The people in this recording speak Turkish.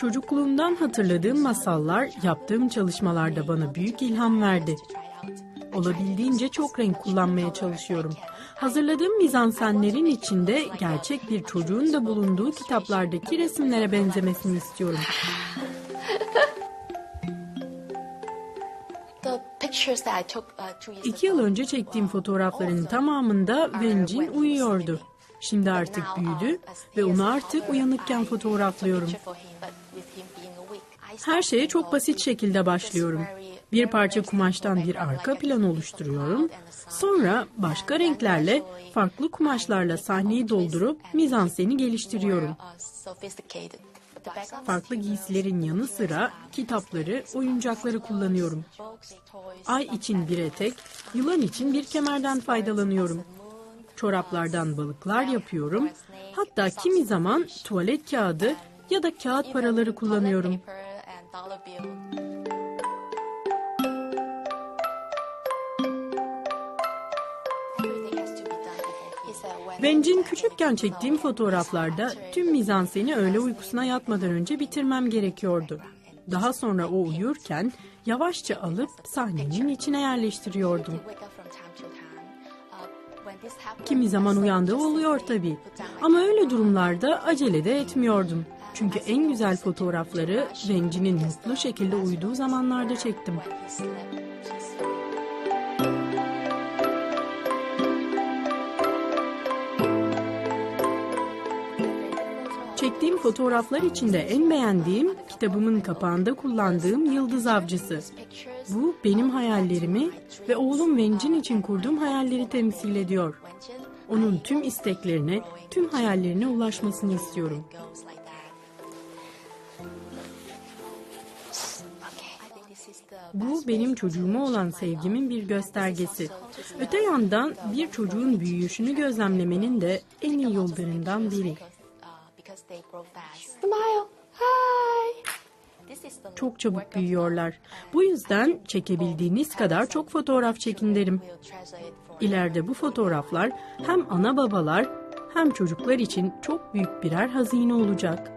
Çocukluğumdan hatırladığım masallar yaptığım çalışmalarda bana büyük ilham verdi. Olabildiğince çok renk kullanmaya çalışıyorum. Hazırladığım mizansenlerin içinde gerçek bir çocuğun da bulunduğu kitaplardaki resimlere benzemesini istiyorum. Uh, İki yıl önce çektiğim fotoğrafların tamamında Vencin uyuyordu. Şimdi artık büyüdü ve onu artık uyanıkken fotoğraflıyorum. Her şeye çok basit şekilde başlıyorum. Bir parça kumaştan bir arka plan oluşturuyorum. Sonra başka renklerle, farklı kumaşlarla sahneyi doldurup mizanseni geliştiriyorum. Farklı giysilerin yanı sıra kitapları, oyuncakları kullanıyorum. Ay için bir etek, yılan için bir kemerden faydalanıyorum. Çoraplardan balıklar yapıyorum. Hatta kimi zaman tuvalet kağıdı ya da kağıt paraları kullanıyorum. Bencin küçükken çektiğim fotoğraflarda tüm mizanseni öğle uykusuna yatmadan önce bitirmem gerekiyordu. Daha sonra o uyurken yavaşça alıp sahnenin içine yerleştiriyordum. Kimi zaman uyandığı oluyor tabii. Ama öyle durumlarda acele de etmiyordum. Çünkü en güzel fotoğrafları Venci'nin mutlu şekilde uyuduğu zamanlarda çektim. Çektiğim fotoğraflar içinde en beğendiğim kitabımın kapağında kullandığım yıldız avcısı. Bu benim hayallerimi ve oğlum Vencin için kurduğum hayalleri temsil ediyor. Onun tüm isteklerine, tüm hayallerine ulaşmasını istiyorum. Bu benim çocuğuma olan sevgimin bir göstergesi. Öte yandan bir çocuğun büyüyüşünü gözlemlemenin de en iyi yollarından biri. Smile. Hi. Çok çabuk büyüyorlar. Bu yüzden çekebildiğiniz kadar çok fotoğraf çekin derim. İleride bu fotoğraflar hem ana babalar hem çocuklar için çok büyük birer hazine olacak.